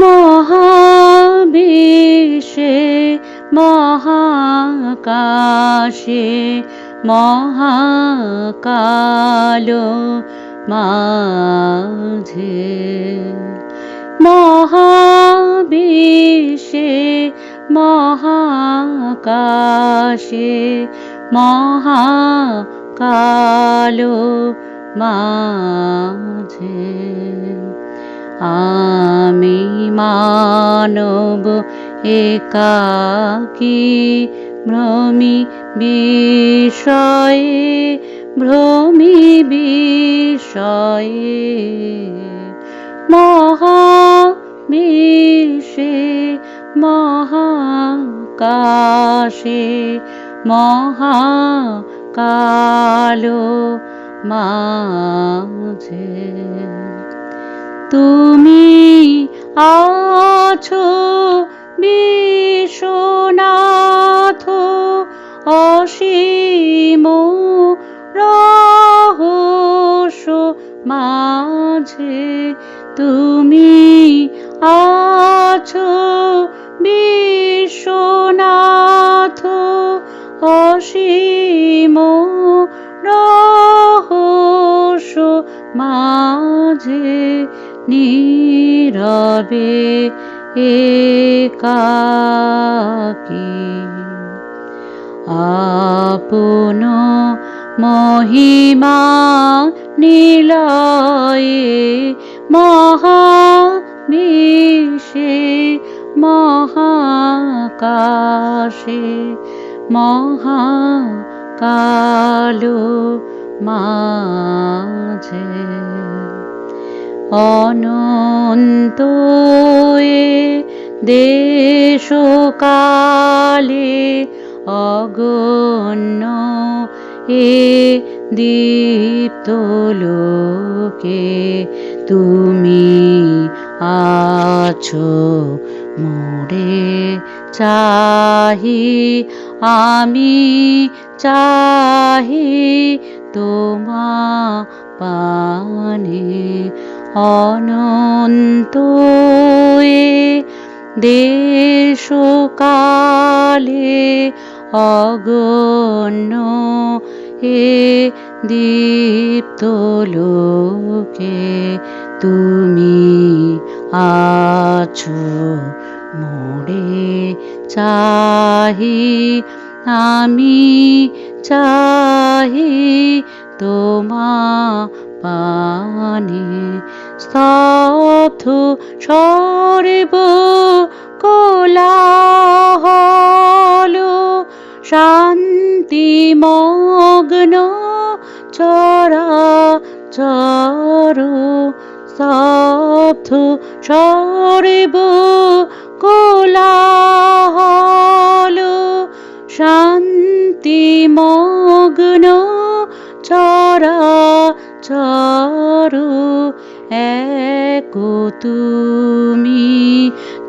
মহাবিশ্বে মহাকাশে মহাকালো মাঝে। মহাবিশ্বে মহাকাশে মহাকালো মাঝে। আমি মানব একাকী ভ্রমি বিষয়ে ভ্রমি বিষয়ে মহাবিশ্বে মহাকাশে মহাকালো মাঝে। আছো বিশ্বনাথ অসীম রহস্য মাঝে তুমি আছো বিশ্বনাথ অসীম রহস্য মাঝে নীরবে একাকী। আপন মহিমা নিলয়ে মহাবিশ্বে মহাকাশে মহাকালো মাঝে। অনন্ত দেশকালে অগণ্য এ দীপ্ত লোকে তুমি আছো মোরে চাহি আমি চাহি তোমা পানে অনন্ত দেশকালে অগণ্য এ দীপ্ত লোকে তুমি আছো মোরে চাহি আমি চাহি তোমা পানে স্তব্ধ সর্ব কোলাহল শান্তি মগ্ন চরা চর স্তব্ধ সর্ব কোলাহল শান্তি মগ্ন চরা চরু এক তুমি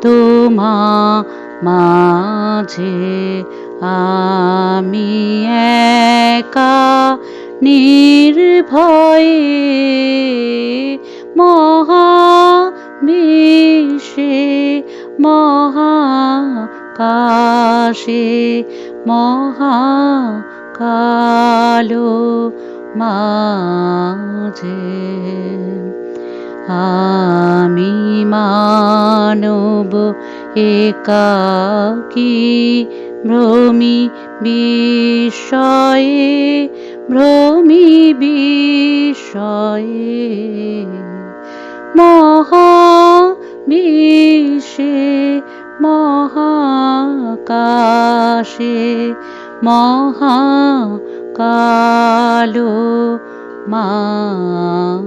তোমা মাঝে আমি একা নির্ভয়ে মহাবিশ্বে মহাকাশে মহাকালো মাঝে। আমি মানব একাকী ভ্রমি বিষয়ে ভ্রমি বিষয়ে মহাবিশ্বে মহাকাশে মহাকালো মাঝে।